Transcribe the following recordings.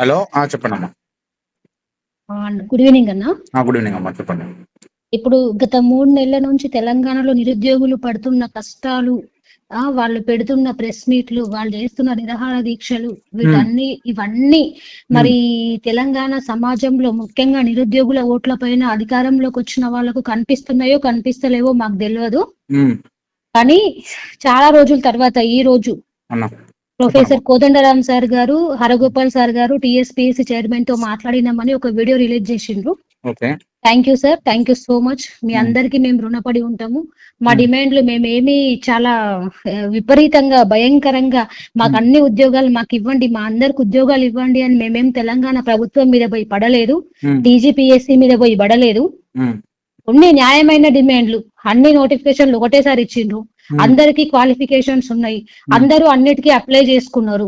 Hello చెప్పండి అమ్మా good evening అన్న. గుడ్ ఈవినింగ్ అమ్మా చెప్పండి. ఇప్పుడు గత మూడు నెలల నుంచి తెలంగాణలో నిరుద్యోగులు పడుతున్న కష్టాలు ఆ వాళ్ళు పెడుతున్న ప్రెస్ మీట్లు వాళ్ళు చేస్తున్న నిరాహార దీక్షలు వీటన్ని ఇవన్నీ మరి తెలంగాణ సమాజంలో ముఖ్యంగా నిరుద్యోగుల ఓట్ల పైన అధికారంలోకి వచ్చిన వాళ్ళకు కనిపిస్తున్నాయో కనిపిస్తలేవో మాకు తెలియదు కానీ చాలా రోజుల తర్వాత ఈ రోజు ప్రొఫెసర్ కోదండరామ్ సార్ గారు హరగోపాల్ సార్ గారు టిఎస్పిఎస్సి చైర్మన్తో మాట్లాడినామని ఒక వీడియో రిలీజ్ చేసిండ్రు. Thank you sir thank you so much me Hmm. అందరికీ మేము రుణపడి ఉంటాము. మా Hmm. డిమాండ్లు మేమేమి చాలా విపరీతంగా భయంకరంగా మాకు Hmm. అన్ని ఉద్యోగాలు మాకు ఇవ్వండి మా అందరికి ఉద్యోగాలు ఇవ్వండి అని మేమేం తెలంగాణ ప్రభుత్వం మీద పోయి పడలేదు. ఉమ్, టీజీపీఎస్సీ మీద పోయి పడలేదు. కొన్ని న్యాయమైన డిమాండ్లు అన్ని నోటిఫికేషన్లు ఒకటేసారి ఇచ్చిండ్రు. అందరికీ క్వాలిఫికేషన్స్ ఉన్నాయి. అందరూ అన్నిటికీ అప్లై చేసుకున్నారు?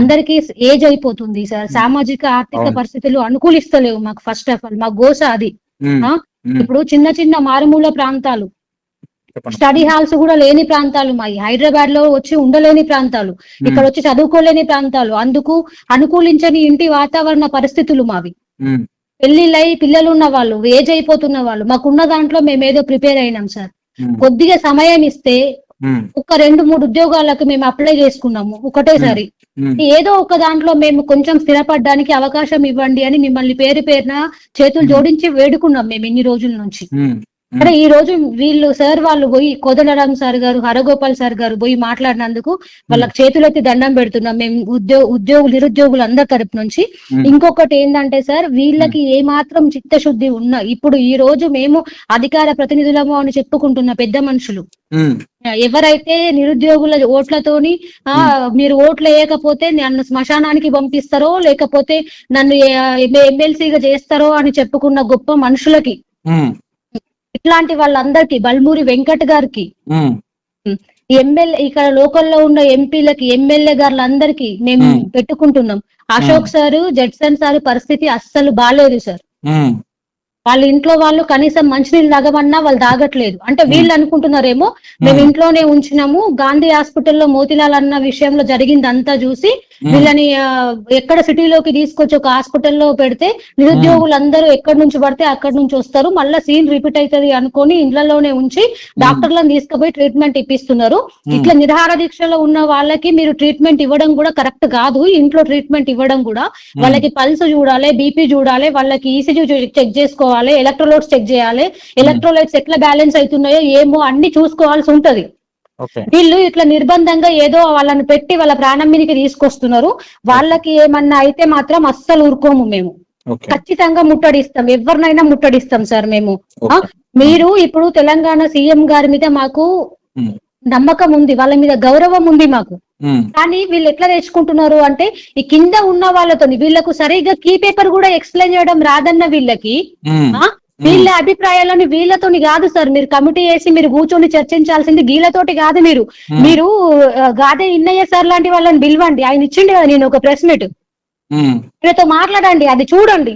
అందరికీ ఏజ్ అయిపోతుంది సార్. సామాజిక ఆర్థిక. పరిస్థితులు అనుకూలిస్తలేవు మాకు ఫస్ట్ ఆఫ్ ఆల్ మా గోస అది. ఇప్పుడు చిన్న చిన్న మారుమూల ప్రాంతాలు. స్టడీ హాల్స్ కూడా లేని ప్రాంతాలు మావి హైదరాబాద్లో వచ్చి ఉండలేని ప్రాంతాలు. ఇక్కడ వచ్చి చదువుకోలేని ప్రాంతాలు. అందుకు అనుకూలించని ఇంటి వాతావరణ పరిస్థితులు మావి. పెళ్ళిళ్ళై పిల్లలు ఉన్న వాళ్ళు ఏజ్ అయిపోతున్న వాళ్ళు మాకున్న దాంట్లో మేము ఏదో ప్రిపేర్ అయినాం సార్. కొద్దిగా సమయం ఇస్తే ఒక రెండు మూడు ఉద్యోగాలకు మేము అప్లై చేసుకున్నాము ఒకటేసారి. ఏదో ఒక దాంట్లో మేము కొంచెం స్థిరపడడానికి అవకాశం ఇవ్వండి అని మిమ్మల్ని పేరు పేరున చేతులు. జోడించి వేడుకున్నాం మేము ఇన్ని రోజుల నుంచి. అంటే ఈ రోజు వీళ్ళు సార్ వాళ్ళు పోయి కోదండరామ్ సార్ గారు హరగోపాల్ సార్ గారు పోయి మాట్లాడినందుకు వాళ్ళకి చేతులెత్తి దండం పెడుతున్నాం. మేము ఉద్యోగ ఉద్యోగులు నిరుద్యోగులు అందరి తరపు నుంచి. ఇంకొకటి ఏంటంటే సార్ వీళ్ళకి ఏ మాత్రం చిత్తశుద్ధి ఉన్నా ఇప్పుడు ఈ రోజు మేము అధికార ప్రతినిధులము అని చెప్పుకుంటున్న పెద్ద మనుషులు. ఎవరైతే నిరుద్యోగుల ఓట్లతోని ఆ మీరు ఓట్లు వేయకపోతే నన్ను శ్మశానానికి పంపిస్తారో లేకపోతే నన్ను ఎమ్మెల్సీగా చేస్తారో అని చెప్పుకున్న గొప్ప మనుషులకి ఇట్లాంటి వాళ్ళందరికీ బల్మూరి వెంకట్ గారికి. ఎమ్మెల్యే ఇక్కడ లోకల్లో ఉన్న ఎంపీలకి ఎమ్మెల్యే గారులందరికీ మేము. పెట్టుకుంటున్నాం. అశోక్ సారు జడ్సన్ సార్ పరిస్థితి అస్సలు బాగాలేదు సార్. వాళ్ళ ఇంట్లో వాళ్ళు కనీసం మంచినీళ్ళు తాగమన్నా వాళ్ళు తాగట్లేదు. అంటే వీళ్ళు అనుకుంటున్నారేమో మేము ఇంట్లోనే ఉంచినాము గాంధీ హాస్పిటల్లో మోతిలాల్ అన్న విషయంలో జరిగిందంతా చూసి వీళ్ళని ఎక్కడ సిటీలోకి తీసుకొచ్చి ఒక హాస్పిటల్లో పెడితే నిరుద్యోగులందరూ ఎక్కడి నుంచి పడితే అక్కడి నుంచి వస్తారు. మళ్ళీ సీన్ రిపీట్ అవుతుంది అనుకొని ఇండ్లలోనే ఉంచి డాక్టర్లను తీసుకుపోయి ట్రీట్మెంట్ ఇప్పిస్తున్నారు. ఇట్లా నిరాహార దీక్షలో ఉన్న వాళ్ళకి మీరు ట్రీట్మెంట్ ఇవ్వడం కూడా కరెక్ట్ కాదు. ఇంట్లో ట్రీట్మెంట్ ఇవ్వడం కూడా వాళ్ళకి పల్స్ చూడాలి బీపీ చూడాలి వాళ్ళకి ఈసీజీ చెక్ చేసుకోవాలి. ఎలక్ట్రోలైట్స్ చెక్ చేయాలి. ఎలక్ట్రోలైట్స్ ఎట్లా బ్యాలెన్స్ అవుతున్నాయో ఏమో అన్ని చూసుకోవాల్సి ఉంటది. వీళ్ళు ఇట్లా నిర్బంధంగా ఏదో వాళ్ళని పెట్టి వాళ్ళ ప్రాణం మీదకి తీసుకొస్తున్నారు. వాళ్ళకి ఏమన్నా అయితే మాత్రం అస్సలు ఊరుకోము మేము. ఖచ్చితంగా ముట్టడిస్తాం. ఎవరినైనా ముట్టడిస్తాం సార్ మేము. మీరు ఇప్పుడు తెలంగాణ సీఎం గారి మీద మాకు నమ్మకం ఉంది. వాళ్ళ మీద గౌరవం ఉంది మాకు. కానీ వీళ్ళు ఎట్లా తెచ్చుకుంటున్నారు అంటే ఈ కింద ఉన్న వాళ్ళతోని వీళ్ళకు సరిగ్గా కీ పేపర్ కూడా ఎక్స్ప్లెయిన్ చేయడం రాదన్న వీళ్ళకి ఉమ్, ఆ? వీళ్ళ అభిప్రాయాలను వీళ్ళతోని కాదు సార్. మీరు కమిటీ వేసి మీరు కూర్చొని చర్చించాల్సింది వీళ్ళతోటి కాదు మీరు. మీరు గాదే ఇన్నయ్య సార్ లాంటి వాళ్ళని పిలవండి. ఆయన ఇచ్చిండు కదా నేను ఒక ప్రెస్ మీట్. వీళ్ళతో మాట్లాడండి అది చూడండి.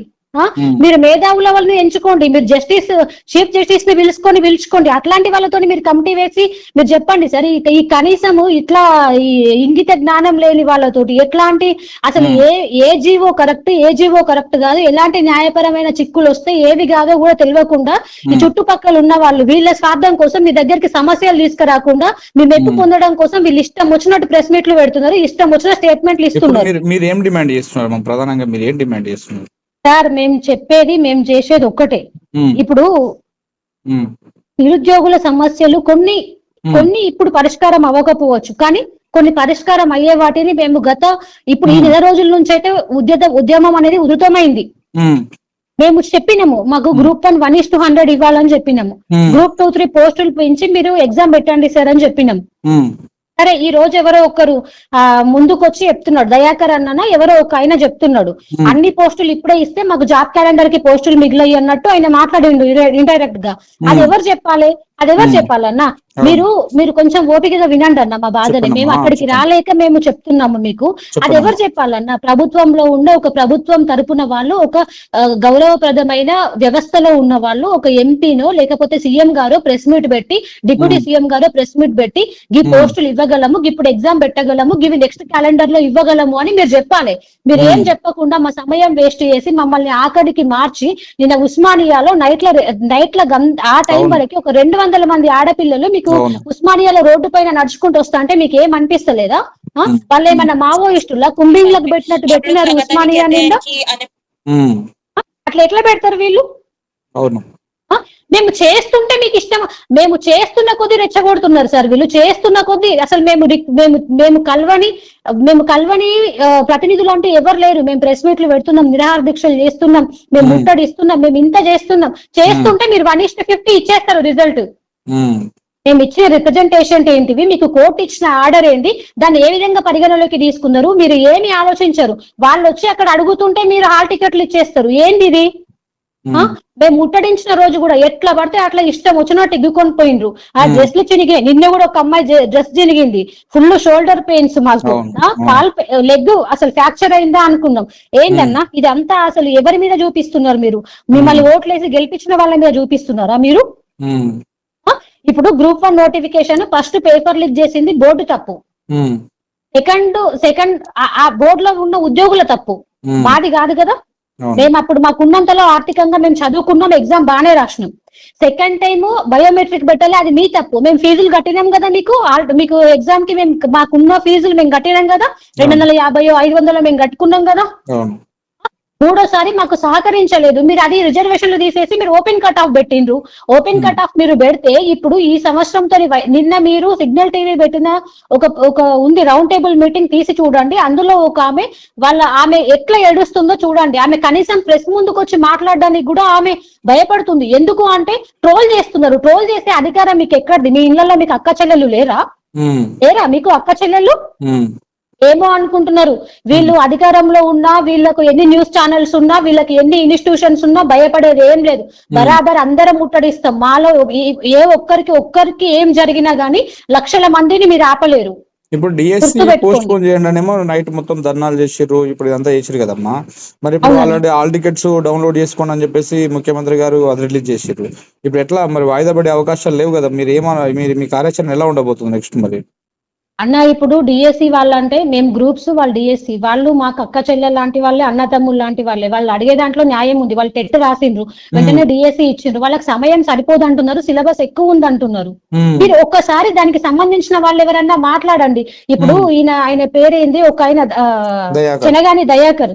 మీరు మేధావుల వాళ్ళని ఎంచుకోండి. మీరు జస్టిస్ చీఫ్ జస్టిస్ని పిలుచుకొని పిలుచుకోండి. అట్లాంటి వాళ్ళతో మీరు కమిటీ వేసి మీరు చెప్పండి సరే ఈ- ఈ కనీసము ఇట్లా ఈ ఇంగిత జ్ఞానం లేని వాళ్ళతోటి ఎట్లాంటి అసలు ఏ ఏ జీవో కరెక్ట్ ఏ జీవో కరెక్ట్ కాదు. ఎలాంటి న్యాయపరమైన చిక్కులు వస్తే ఏవి కాదో కూడా తెలియకుండా ఈ. చుట్టుపక్కల ఉన్న వాళ్ళు వీళ్ళ స్వార్థం కోసం మీ దగ్గరికి సమస్యలు తీసుకురాకుండా మీ మెప్పు. పొందడం కోసం వీళ్ళు ఇష్టం వచ్చినట్టు ప్రెస్ మీట్లు పెడుతున్నారు. ఇష్టం వచ్చిన స్టేట్మెంట్లు ఇస్తున్నారు. మీరు ఏం డిమాండ్ చేస్తున్నారు? ప్రధానంగా మీరు ఏం డిమాండ్ చేస్తున్నారు? సార్ మేము చెప్పేది మేము చేసేది ఒక్కటే. ఇప్పుడు నిరుద్యోగుల సమస్యలు కొన్ని కొన్ని ఇప్పుడు పరిష్కారం అవ్వకపోవచ్చు. కానీ కొన్ని పరిష్కారం అయ్యే వాటిని మేము గత ఇప్పుడు ఈ. నెల రోజుల నుంచి అయితే ఉద్యత ఉద్యమం అనేది ఉధృతమైంది. మేము చెప్పినాము మాకు group one one is to hundred ఇవ్వాలని చెప్పినాము. గ్రూప్ టూ త్రీ పోస్టులు పెంచి మీరు ఎగ్జామ్ పెట్టండి సార్ అని చెప్పినాం ఉమ్, సరే ఈ రోజు ఎవరో ఒకరు ఆ ముందుకొచ్చి చెప్తున్నాడు. దయాకర్ అన్న ఎవరో ఒక ఆయన చెప్తున్నాడు. అన్ని పోస్టులు ఇప్పుడే ఇస్తే మాకు జాబ్ క్యాలెండర్కి పోస్టులు మిగిలాయి అన్నట్టు ఆయన మాట్లాడిండు ఇండైరెక్ట్గా అది ఎవరు చెప్పాలి? అది ఎవరు ఉమ్. చెప్పాలన్నా. మీరు మీరు కొంచెం ఓపికగా వినండి అన్న మా బాధని మేము అక్కడికి. రాలేక మేము చెప్తున్నాము మీకు అది చెప్పండి ఎవరు చెప్పాలన్నా ప్రభుత్వంలో ఉన్న ఒక ప్రభుత్వం తరపున వాళ్ళు ఒక గౌరవప్రదమైన వ్యవస్థలో ఉన్న వాళ్ళు ఒక ఎంపీనో లేకపోతే సీఎం గారు ప్రెస్ మీట్ పెట్టి డిప్యూటీ. సీఎం గారు ప్రెస్ మీట్ పెట్టి ఈ మ్మ్. పోస్టులు ఇవ్వగలము ఇప్పుడు ఎగ్జామ్ పెట్టగలము ఇవి నెక్స్ట్ క్యాలెండర్లో ఇవ్వగలము అని మీరు చెప్పాలి మీరు ఏం. చెప్పకుండా మా సమయం వేస్ట్ చేసి మమ్మల్ని ఆఖరికి మార్చి నిన్న ఉస్మానియాలో నైట్ల నైట్ల గం- ఆ టైం. వరకు ఒక రెండు వందల మంది ఆడపిల్లలు మీకు. ఉస్మానియాలో రోడ్డు పైన నడుచుకుంటూ వస్తా అంటే మీకు ఏం అనిపిస్తలేదా. వాళ్ళు ఏమన్నా మావోయిస్టుల కుంభింగ్లకు పెట్టినట్టు పెట్టినారు ఉస్మానియా అట్లా ఎట్లా పెడతారు వీళ్ళు అవును? మేము చేస్తుంటే మీకు ఇష్టం మేము చేస్తున్న కొద్దీ రెచ్చగొడుతున్నారు సార్ వీళ్ళు. చేస్తున్న కొద్దీ అసలు మేము మేము మేము కల్వని మేము కల్వని ప్రతినిధులు అంటే ఎవరు లేరు. మేము ప్రెస్ మీట్లు పెడుతున్నాం నిరాహార దీక్షలు చేస్తున్నాం మేము మ్మ్. ముట్టడిస్తున్నాం మేము ఇంత చేస్తున్నాం. చేస్తుంటే మీరు వన్ ఇస్ట్ ఫిఫ్టీ ఇచ్చేస్తారు రిజల్ట్. మేము. ఇచ్చిన రిప్రజెంటేషన్ ఏంటివి మీకు కోర్టు ఇచ్చిన ఆర్డర్ ఏంటి? దాన్ని ఏ విధంగా పరిగణలోకి తీసుకున్నారు? మీరు ఏమి ఆలోచించరు? వాళ్ళు వచ్చి అక్కడ అడుగుతుంటే మీరు హాల్ టికెట్లు ఇచ్చేస్తారు. ఏంది ఇది మేము. ముట్టడించిన రోజు కూడా ఎట్లా పడితే అట్లా ఇష్టం వచ్చినట్టు ఎగ్గుకొని పోయిండ్రు. ఆ. డ్రెస్లు చినిగే నిన్న కూడా ఒక అమ్మాయి డ్రెస్ చినిగింది. ఫుల్ షోల్డర్ పెయిన్స్ మాకు. కాల్ లెగ్ అసలు ఫ్రాక్చర్ అయిందా అనుకున్నాం. ఏంటన్నా ఇదంతా అసలు ఎవరి మీద చూపిస్తున్నారు మీరు? మిమ్మల్ని ఓట్లేసి గెలిపించిన వాళ్ళ మీద చూపిస్తున్నారా మీరు? ఇప్పుడు group one notification first paper leak చేసింది బోర్డు తప్పు. సెకండ్ సెకండ్ ఆ బోర్డు లో ఉన్న ఉద్యోగుల తప్పు. మాది కాదు కదా? మేము అప్పుడు మాకున్నంతలో ఆర్థికంగా మేము చదువుకున్నాం ఎగ్జామ్ బాగానే రాసినాం. సెకండ్ టైం బయోమెట్రిక్ పెట్టాలి అది మీ తప్పు. మేము ఫీజులు కట్టినాం కదా మీకు మీకు ఎగ్జామ్కి మేము మాకున్న ఫీజులు మేము కట్టినాం కదా రెండు వందల యాభై ఐదు వందలు మేము కట్టుకున్నాం కదా. మూడోసారి మాకు సహకరించలేదు. మీరు అది రిజర్వేషన్లు తీసేసి మీరు ఓపెన్ కట్ ఆఫ్ పెట్టిండ్రు. Open Hmm. కట్ ఆఫ్ మీరు పెడితే ఇప్పుడు ఈ సంవత్సరంతో నిన్న మీరు సిగ్నల్ టీవీ పెట్టిన ఒక ఒక ఉంది రౌండ్ టేబుల్ మీటింగ్ తీసి చూడండి. అందులో ఒక ఆమె వాళ్ళ ఆమె ఎట్లా ఏడుస్తుందో చూడండి. ఆమె కనీసం ప్రెస్ ముందుకు వచ్చి మాట్లాడడానికి కూడా ఆమె భయపడుతుంది. ఎందుకు అంటే ట్రోల్ చేస్తున్నారు. ట్రోల్ చేసే అధికారం మీకు ఎక్కడిది? మీ ఇళ్ళలో మీకు అక్క చెల్లెలు లేరా? ఉమ్, లేరా? మీకు అక్క చెల్లెలు? ఉమ్, ఏమో అనుకుంటున్నారు? వీళ్ళు అధికారంలో ఉన్నా వీళ్ళకు ఎన్ని న్యూస్ ఛానల్స్ ఉన్నా వీళ్ళకి ఎన్ని ఇన్స్టిట్యూషన్స్ ఉన్నా భయపడేది ఏం లేదు. బరాబర్ అందరం ముట్టడిస్తాం. మాలో ఏ ఒక్కరికి ఒక్కరికి ఏం జరిగినా గానీ లక్షల మందిని మీరు ఆపలేరు. ఇప్పుడు డిఎస్సి. పోస్ట్ పోన్ చేయండి అనేమో నైట్ మొత్తం ధర్నాలు చేసిర్రు. ఇప్పుడు ఇదంతా చేసిర్రు కదమ్మా. మరి ఇప్పుడు. ఆల్రెడీ ఆల్ టికెట్స్ డౌన్లోడ్ చేసుకోండి అని చెప్పేసి ముఖ్యమంత్రి గారు అది రిలీజ్ చేసిర్రు. ఇప్పుడు ఎట్లా మరి వాయిదా పడే అవకాశాలు లేవు కదా. మీరు ఏమన్నా మీరు మీ కార్యాచరణ ఎలా ఉండబోతుంది నెక్స్ట్ మరి? అన్న ఇప్పుడు డిఎస్సి వాళ్ళంటే మేము గ్రూప్స్ వాళ్ళు డిఎస్సి వాళ్ళు మాకు అక్క చెల్లెలు లాంటి వాళ్ళే అన్న తమ్ముళ్ళు లాంటి వాళ్ళే. వాళ్ళు అడిగే దాంట్లో న్యాయం ఉంది. వాళ్ళు టెట్ రాసిండ్రు. వెంటనే డిఎస్సి ఇచ్చిండ్రు. వాళ్ళకి సమయం సరిపోదు అంటున్నారు సిలబస్ ఎక్కువ ఉంది అంటున్నారు మీరు ఒక్కసారి దానికి సంబంధించిన వాళ్ళు ఎవరన్నా మాట్లాడండి. ఇప్పుడు ఈయన ఆయన పేరేంది? ఒక ఆయన చెనగాని దయాకర్.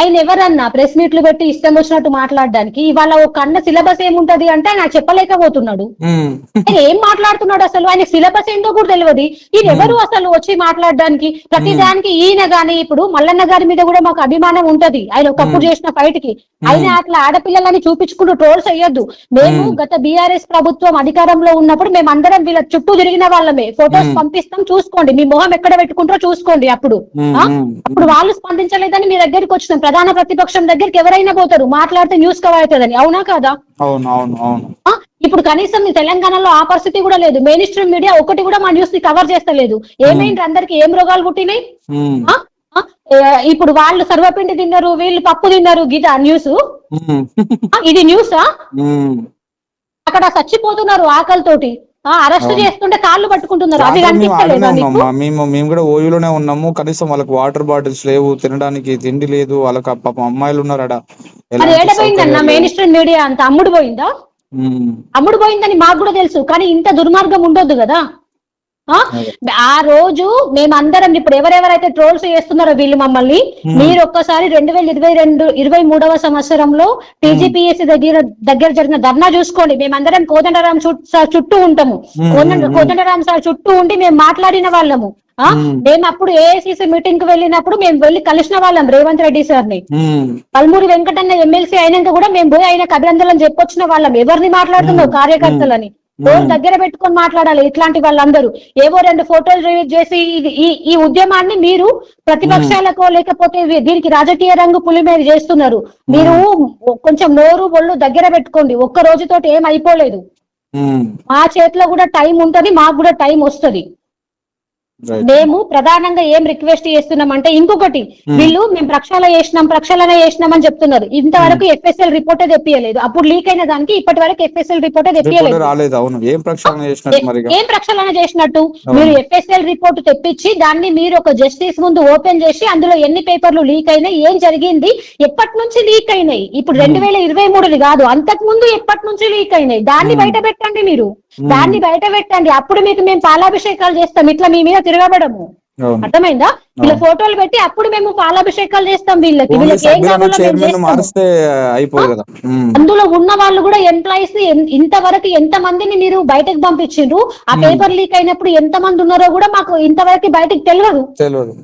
ఆయన ఎవరన్నా ప్రెస్ మీట్లు పెట్టి ఇష్టం వచ్చినట్టు మాట్లాడడానికి ఇవాళ ఒక అన్న సిలబస్ ఏముంటది అంటే ఆయన చెప్పలేకపోతున్నాడు. ఆయన ఏం మాట్లాడుతున్నాడు అసలు? ఆయన సిలబస్ ఏంటో కూడా తెలియదు ఈయన ఎవరు అసలు వచ్చి మాట్లాడడానికి? ప్రతి దానికి ఈయన గాని ఇప్పుడు మల్లన్న గారి మీద కూడా మాకు అభిమానం ఉంటది. ఆయన ఒకప్పుడు చేసిన ఫైట్కి ఆయన అట్లా ఆడపిల్లలని చూపించుకుంటూ ట్రోల్స్ అయ్యొద్దు మేము గత బీఆర్ఎస్ ప్రభుత్వం అధికారంలో ఉన్నప్పుడు మేము అందరం వీళ్ళ చుట్టూ తిరిగిన వాళ్ళమే. ఫొటోస్ పంపిస్తాం చూసుకోండి. మీ మొహం ఎక్కడ పెట్టుకుంటారో చూసుకోండి అప్పుడు. అప్పుడు వాళ్ళు స్పందించలేదని మీ దగ్గరికి వచ్చినాం. ప్రధాన ప్రతిపక్షం దగ్గరికి ఎవరైనా పోతారు. మాట్లాడితే న్యూస్ కవర్ అవుతుందని. అవునా కాదా? అవును అవును అవును? ఇప్పుడు కనీసం తెలంగాణలో ఆ పరిస్థితి కూడా లేదు. మెయిన్ స్ట్రీమ్ మీడియా ఒకటి కూడా మా న్యూస్ని కవర్ చేస్తలేదు. ఏమైంది? అందరికి ఏం రోగాలు పుట్టినాయి? ఇప్పుడు వాళ్ళు సర్వపిండి తిన్నారు వీళ్ళు పప్పు తిన్నారు గీత న్యూస్ ఇది న్యూసా. అక్కడ చచ్చిపోతున్నారు ఆకలితోటి. ఆ అరెస్ట్ చేస్తుంటే కాళ్ళు పట్టుకుంటున్నారు. అది మేము మేము కూడా ఓయూలోనే ఉన్నాము. కనీసం వాళ్ళకి వాటర్ బాటిల్స్ లేవు తినడానికి తిండి లేదు. వాళ్ళకి పాపం అమ్మాయిలు ఉన్నారు ఆడ అది ఏడపోయిందన్న మెయిన్ స్ట్రీమ్ మీడియా అంత? అమ్ముడు పోయిందా? అమ్ముడు పోయిందని మాకు కూడా తెలుసు కానీ ఇంత దుర్మార్గం ఉండొద్దు కదా? ఆ? రోజు మేమందరం ఇప్పుడు ఎవరెవరైతే ట్రోల్స్ చేస్తున్నారో వీళ్ళు మమ్మల్ని మీరు ఒక్కసారి రెండు వేల ఇరవై రెండు ఇరవై మూడవ సంవత్సరంలో టీజీపీఎస్సీ దగ్గర దగ్గర జరిగిన ధర్నా చూసుకోండి. మేమందరం కోదండరాం చుట్టూ ఉంటాము. కోదండ కోదండరాం సార్ చుట్టూ ఉండి మేము మాట్లాడిన వాళ్ళము. మేము అప్పుడు ఏఐసిసి మీటింగ్కి వెళ్ళినప్పుడు మేము వెళ్ళి కలిసిన వాళ్ళం రేవంత్ రెడ్డి సార్ని పల్మూరి వెంకటన్న ఎమ్మెల్సీ అయినాక కూడా మేము పోయి ఆయనకు అభినందనలు చెప్పొచ్చిన వాళ్ళం. ఎవరిని మాట్లాడుతున్నావు కార్యకర్తలని? డోర్ దగ్గర పెట్టుకొని మాట్లాడాలి ఇట్లాంటి వాళ్ళందరూ. ఏవో రెండు ఫోటోలు రిలీజ్ చేసి ఈ ఈ ఉద్యమాన్ని మీరు ప్రతిపక్షాలకో లేకపోతే దీనికి రాజకీయ రంగు పులిమేర చేస్తున్నారు. మీరు కొంచెం నోరు ఒళ్ళు దగ్గర పెట్టుకోండి. ఒక్క రోజుతోటి ఏం అయిపోలేదు. మా చేతిలో కూడా టైం ఉంటది మాకు కూడా టైం వస్తది. మేము ప్రధానంగా ఏం రిక్వెస్ట్ చేస్తున్నాం అంటే ఇంకొకటి వీళ్ళు మేము ప్రక్షాళన చేసినాం ప్రక్షాళన చేసినాం అని చెప్తున్నారు. ఇంతవరకు ఎఫ్ఎస్ఎల్ రిపోర్టే తెప్పియలేదు. అప్పుడు లీక్ అయిన దానికి ఇప్పటి వరకు ఎఫ్ఎస్ఎల్ రిపోర్టే తెప్పియలేదు. ఏం ప్రక్షాళన చేసినట్టు మరి ఇక? ఏం ప్రక్షాళన చేసినట్టు? మీరు ఎఫ్ఎస్ఎల్ రిపోర్ట్ తెప్పించి దాన్ని మీరు ఒక జస్టిస్ ముందు ఓపెన్ చేసి అందులో ఎన్ని పేపర్లు లీక్ అయినాయి ఏం జరిగింది ఎప్పటి నుంచి లీక్ అయినాయి? ఇప్పుడు రెండు వేల ఇరవై మూడుది కాదు అంతకు ముందు ఎప్పటి నుంచి లీక్ అయినాయి? దాన్ని బయట పెట్టండి మీరు. దాన్ని బయట పెట్టండి. అప్పుడు మీకు మేము పాలాభిషేకాలు చేస్తాం. ఇట్లా మీ మీద తిరగబడము. అర్థమైందా? వీళ్ళ ఫోటోలు పెట్టి అప్పుడు మేము పాలాభిషేకాలు చేస్తాం వీళ్ళకి. అందులో ఉన్న వాళ్ళు కూడా ఎంప్లాయీస్ ఇంతవరకు ఎంత మందిని మీరు బయటకు పంపించిండ్రు? ఆ పేపర్ లీక్ అయినప్పుడు ఎంత మంది ఉన్నారో కూడా మాకు ఇంతవరకు బయటకు తెలియదు తెలియదు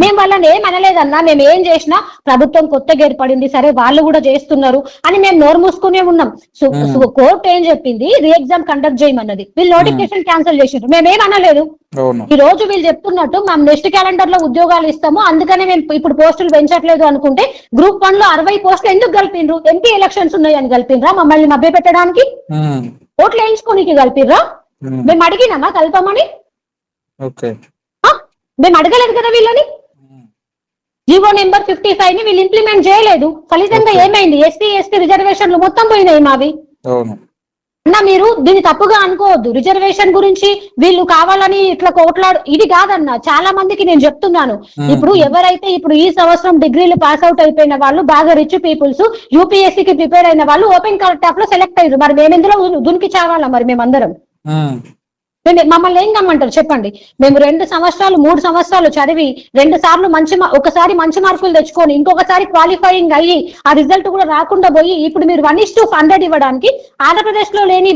మేము వాళ్ళని ఏం అనలేదన్నా మేము ఏం చేసినా ప్రభుత్వం కొత్తగా ఏర్పడింది సరే వాళ్ళు కూడా చేస్తున్నారు అని మేము నోరు మూసుకునే ఉన్నాం. కోర్టు ఏం చెప్పింది? రీ ఎగ్జామ్ కండక్ట్ చేయమన్నది. వీళ్ళు నోటిఫికేషన్ క్యాన్సిల్ చేసిండ్రు మేమేం అనలేదు. ఈ రోజు వీళ్ళు చెప్తున్నట్టు మేము నెక్స్ట్ క్యాలెండర్లో ఉద్యోగాలు ఇస్తాము. అందుకనే మేము ఇప్పుడు పోస్టులు పెంచట్లేదు అనుకుంటే గ్రూప్ వన్లో అరవై పోస్టులు ఎందుకు కలిపిండ్రు ఎంపీ ఎలక్షన్స్ ఉన్నాయని కలిపిండ్రా మమ్మల్ని మభ్య పెట్టడానికి ఓట్లు వేయించుకోనికి కలిపిర్రా? మేము అడిగినామా? కలపమని? మేము అడగలేదు కదా వీళ్ళని? జీవో నెంబర్ ఫిఫ్టీ ఫైవ్ని వీళ్ళు ఇంప్లిమెంట్ చేయలేదు. ఫలితంగా ఏమైంది? ఎస్సీ ఎస్టీ రిజర్వేషన్లు మొత్తం పోయినాయి మావి. అన్న మీరు దీన్ని తప్పుగా అనుకోవద్దు. రిజర్వేషన్ గురించి వీళ్ళు కావాలని ఇట్లా కోట్లాడు ఇది కాదన్న చాలా మందికి నేను చెప్తున్నాను. ఇప్పుడు ఎవరైతే ఇప్పుడు ఈ సంవత్సరం డిగ్రీలు పాస్ అవుట్ అయిపోయిన వాళ్ళు బాగా రిచ్ పీపుల్స్ యూపీఎస్సీ కి ప్రిపేర్ అయిన వాళ్ళు ఓపెన్ టాప్లో సెలెక్ట్ అయ్యారు. మరి మేము ఎందులో దునికి చావాలా మరి మేమందరం? మేము మమ్మల్ని ఏం కమ్మంటారు చెప్పండి. మేము రెండు సంవత్సరాలు మూడు సంవత్సరాలు చదివి రెండు సార్లు మంచి ఒకసారి మంచి మార్కులు తెచ్చుకొని ఇంకొకసారి క్వాలిఫైయింగ్ అయ్యి ఆ రిజల్ట్ కూడా రాకుండా పోయి ఇప్పుడు మీరు వన్ ఇస్ టు హండ్రెడ్ ఇవ్వడానికి ఆంధ్రప్రదేశ్లో లేని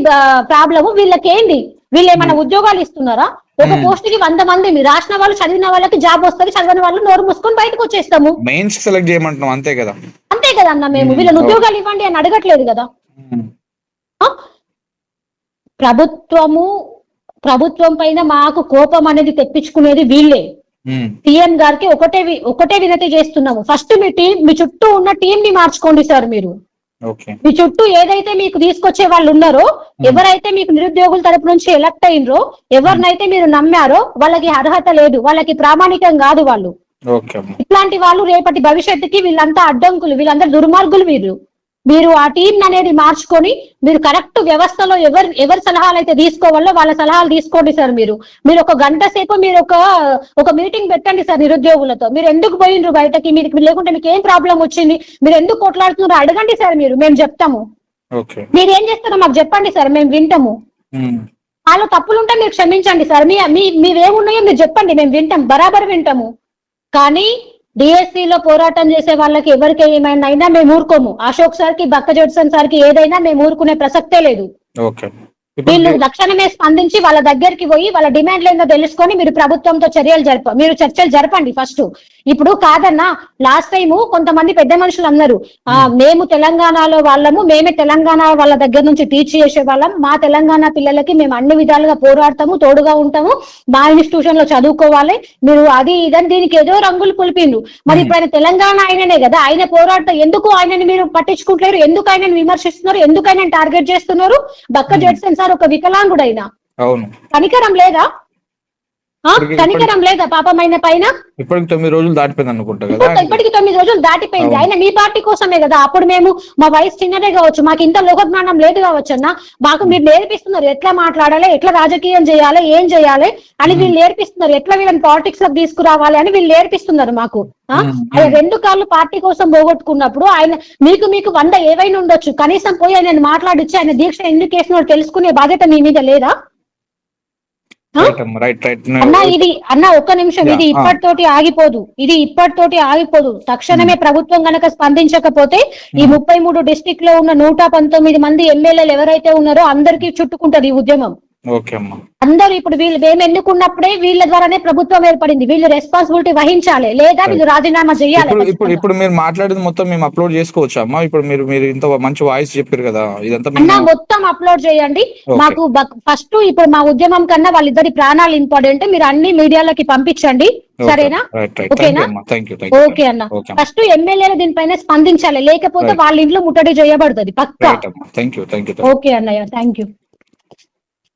ప్రాబ్లం వీళ్ళకి ఏంటి వీళ్ళు ఏమైనా ఉద్యోగాలు ఇస్తున్నారా? ఒక పోస్ట్కి వంద మంది మీరు రాసిన వాళ్ళు చదివిన వాళ్ళకి జాబ్ వస్తుంది చదివిన వాళ్ళు నోరు మూసుకొని బయటకు వచ్చేస్తాము. మెయిన్స్ సెలెక్ట్ చేయమంటున్నాం అంతే కదా. అంతే కదా అన్న మేము. వీళ్ళని ఉద్యోగాలు ఇవ్వండి అని అడగట్లేదు కదా? ప్రభుత్వము ప్రభుత్వం పైన మాకు కోపం అనేది తెప్పించుకునేది వీళ్ళే. సీఎం గారికి ఒకటే ఒకటే వినతి చేస్తున్నాము. ఫస్ట్ మీ టీం మీ చుట్టూ ఉన్న టీం ని మార్చుకోండి సార్ మీరు. మీ చుట్టూ ఏదైతే మీకు తీసుకొచ్చే వాళ్ళు ఉన్నారో ఎవరైతే మీకు నిరుద్యోగుల తరపు నుంచి ఎలక్ట్ అయినరో ఎవరినైతే మీరు నమ్మారో వాళ్ళకి అర్హత లేదు. వాళ్ళకి ప్రామాణికం కాదు వాళ్ళు. ఇట్లాంటి వాళ్ళు రేపటి భవిష్యత్తుకి వీళ్ళంతా అడ్డంకులు వీళ్ళందరూ దుర్మార్గులు వీరు మీరు ఆ టీం అనేది మార్చుకొని మీరు కరెక్ట్ వ్యవస్థలో ఎవరు ఎవరి సలహాలు అయితే తీసుకోవాలో వాళ్ళ సలహాలు తీసుకోండి సార్ మీరు. మీరు ఒక గంట సేపు మీరు ఒక ఒక మీటింగ్ పెట్టండి సార్ నిరుద్యోగులతో. మీరు ఎందుకు పోయిండ్రు బయటకి? మీకు లేకుంటే మీకు ఏం ప్రాబ్లం వచ్చింది? మీరు ఎందుకు కొట్లాడుతున్నారో? అడగండి సార్ మీరు. మేము చెప్తాము. మీరు ఏం చేస్తారో మాకు చెప్పండి సార్. మేము వింటాము. వాళ్ళు తప్పులుంటే మీరు క్షమించండి సార్. మీ మీ మీవేమున్నాయో మీరు చెప్పండి. మేము వింటాం. బరాబర్ వింటాము. కానీ డిఎస్సి లో పోరాటం చేసే వాళ్ళకి ఎవరికి ఏమైనా అయినా మేము ఊరుకోము. అశోక్ సార్కి బక్క జోడ్సన్ సార్కి ఏదైనా మేము ఊరుకునే ప్రసక్తే లేదు. ఓకే. వీళ్ళు తక్షణమే స్పందించి వాళ్ళ దగ్గరికి పోయి వాళ్ళ డిమాండ్లు ఏందో తెలుసుకొని మీరు ప్రభుత్వంతో చర్యలు జరప మీరు చర్చలు జరపండి ఫస్ట్. ఇప్పుడు కాదన్నా లాస్ట్ టైం కొంతమంది పెద్ద మనుషులు అన్నారు ఆ మేము. తెలంగాణలో వాళ్ళము మేమే తెలంగాణ వాళ్ళ దగ్గర నుంచి టీచ్ చేసే వాళ్ళం మా తెలంగాణ పిల్లలకి మేము అన్ని విధాలుగా పోరాడతాము తోడుగా ఉంటాము మా ఇన్స్టిట్యూషన్లో చదువుకోవాలి మీరు అది ఇదని దీనికి ఏదో రంగులు పులిపిండ్రు మరి ఇప్పుడు ఆయన తెలంగాణ ఆయననే కదా ఆయన పోరాటం ఎందుకు ఆయనని మీరు పట్టించుకుంటలేరు? ఎందుకు ఆయనని విమర్శిస్తున్నారు? ఎందుకు ఆయనని టార్గెట్ చేస్తున్నారు? బక్క జడ్సన్ సార్ ఒక వికలాంగుడైనా. అవును. కనికరం లేదా? కనికరం లేదా పాపమైన పైన? ఇప్పటికి తొమ్మిది రోజులు దాటిపోయింది అనుకుంటా కదా. ఇప్పటికి తొమ్మిది రోజులు దాటిపోయింది. ఆయన మీ పార్టీ కోసమే కదా. అప్పుడు మేము మా వయసు చిన్నదే కావచ్చు మాకు ఇంత లోకజ్ఞానం లేదు కావచ్చు అన్న మాకు మీరు నేర్పిస్తున్నారు ఎట్లా మాట్లాడాలి ఎట్లా రాజకీయం చేయాలి ఏం చేయాలి అని వీళ్ళు నేర్పిస్తున్నారు. ఎట్లా వీళ్ళని పాలిటిక్స్లోకి తీసుకురావాలి అని వీళ్ళు నేర్పిస్తున్నారు మాకు. ఆయన రెండు కాళ్ళు పార్టీ కోసం పోగొట్టుకున్నప్పుడు ఆయన మీకు మీకు వంద ఏవైనా ఉండొచ్చు. కనీసం పోయి ఆయన మాట్లాడిచ్చి ఆయన దీక్ష ఎందుకు వేసినో తెలుసుకునే బాధ్యత మీ మీద లేదా ఆ? రైట్ అమ్మ రైట్ రైట్ అన్న ఇది అన్న ఒక్క నిమిషం ఇది ah. ఇప్పటితోటి ఆగిపోదు. ఇది ఇప్పటితోటి ఆగిపోదు. తక్షణమే ప్రభుత్వం గనక స్పందించకపోతే ఈ ముప్పై మూడు డిస్టిక్లో ఉన్న నూట పంతొమ్మిది మంది ఎమ్మెల్యేలు ఎవరైతే ఉన్నారో అందరికీ చుట్టుకుంటది ఈ ఉద్యమం. అందరూ ఇప్పుడు వీళ్ళు మేము ఎన్నుకున్నప్పుడే వీళ్ళ ద్వారానే ప్రభుత్వం ఏర్పడింది. వీళ్ళు రెస్పాన్సిబిలిటీ వహించాలి. లేదా వీళ్ళు రాజీనామా చేయాలి ఇప్పుడు ఇప్పుడు మీరు మాట్లాడేది మొత్తం మేము అప్లోడ్ చేసుకోవచ్చా అమ్మా? ఇప్పుడు మీరు మీరు ఇంత మంచి వాయిస్ చెప్పారు కదా ఇదంతా అన్న మొత్తం అప్లోడ్ చేయండి. మాకు ఫస్ట్ ఇప్పుడు మా ఉద్యమం కన్నా వాళ్ళిద్దరి ప్రాణాలు ఇంపార్టెంట్. మీరు అన్ని మీడియాలోకి పంపించండి. సరేనా? ఓకేనా? ఓకే అన్న. ఫస్ట్ ఎమ్మెల్యేలు దీనిపైన స్పందించాలి. లేకపోతే. వాళ్ళ ఇంట్లో ముట్టడి చేయబడుతుంది. పక్కా. ఓకే అన్నయ్య. Thank you